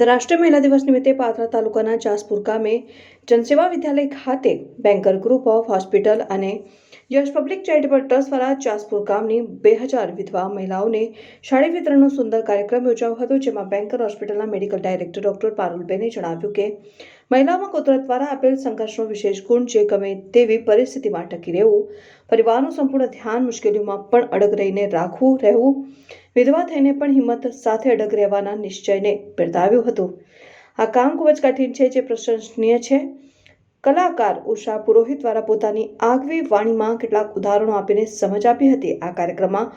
આંતરરાષ્ટ્રીય મહિલા દિવસ નિમિત્તે પાથરા તાલુકાના જાસપુર ગામે જનસેવા વિદ્યાલય ખાતે બેન્કર ગ્રુપ ઓફ હોસ્પિટલ અને યશ પબ્લિક ચેરિટેબલ ટ્રસ્ટ દ્વારા ચાસપુર ગામની બે હજાર વિધવા મહિલાઓને શાળી વિતરણનો સુંદર કાર્યક્રમ યોજાયો હતો, જેમાં બેન્કર હોસ્પિટલના મેડિકલ ડાયરેક્ટર ડોક્ટર પારુલબેને જણાવ્યું કે, મહિલાઓમાં કુદરત દ્વારા આપેલ સંઘર્ષનો વિશેષ ગુણ જે ગમે તેવી પરિસ્થિતિમાં ટકી રહેવું, પરિવારનું સંપૂર્ણ ધ્યાન મુશ્કેલીઓમાં પણ અડગ રહીને રાખવું, રહેવું, વિધવા થઈને પણ હિંમત સાથે અડગ રહેવાના નિશ્ચયને બિરદાવ્યું હતું. આ કામ ખૂબ જ કઠિન છે, જે પ્રશંસનીય છે. કલાકાર ઉષા પુરોહિત દ્વારા પોતાની આગવી વાણીમાં કેટલાક ઉદાહરણો આપીને સમજ આપી હતી. આ કાર્યક્રમમાં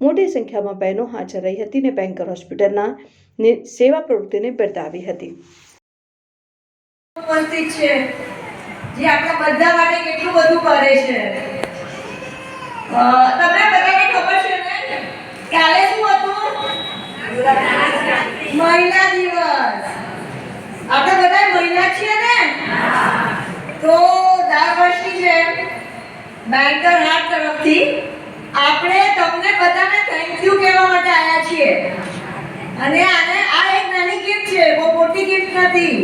મોટી સંખ્યામાં બહેનો હાજર રહી હતી અને બેન્કર હોસ્પિટલના સેવા પ્રવૃત્તિને બિરદાવી હતી. જે આપણા બધા માટે કેટલું બધું કરે છે. તમને બધાને ખબર છે ને કાલે શું હતું? મહિલા દિવસ. આપણે બધા મહિલા છીએ ને તો દર વર્ષની જેમ બેન્કર હાથ તરફથી આપણે તમને બધાને થેન્ક યુ કહેવા માટે આવ્યા છીએ. અને આને આ એક નાની ગિફ્ટ છે, બહુ મોટી ગિફ્ટ નથી.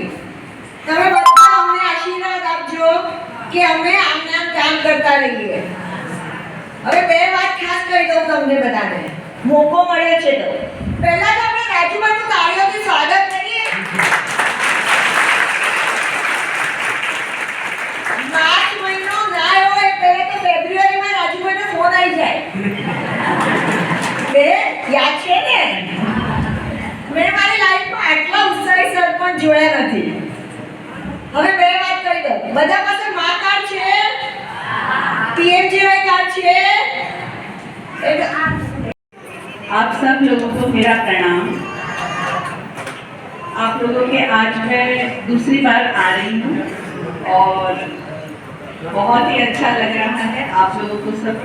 તમે બધા અમને આશીર્વાદ આપજો કે અમે આમ આમ કામ કરતા રહીએ. હવે બે વાત ખાસ કહી દઉં તમને બધાને. મોકો મળ્યો છે તો. પહેલા તો આપણે રાજુભાઈનું તાળીઓથી સ્વાગત બે યાદ છે ને મેં મારી લાઈફમાં આટલા ઉત્સાહી સરપંચ જોયા નથી હવે બે વાત કહી દઉં બધા પાસે મા કાર્ડ છે પીએમજીવાય કાર્ડ છે એટલે आप सब लोगों को मेरा प्रणाम आप लोगों के आज मैं दूसरी बार आ रही हूँ और बहुत ही अच्छा लग रहा है आप लोगों को सब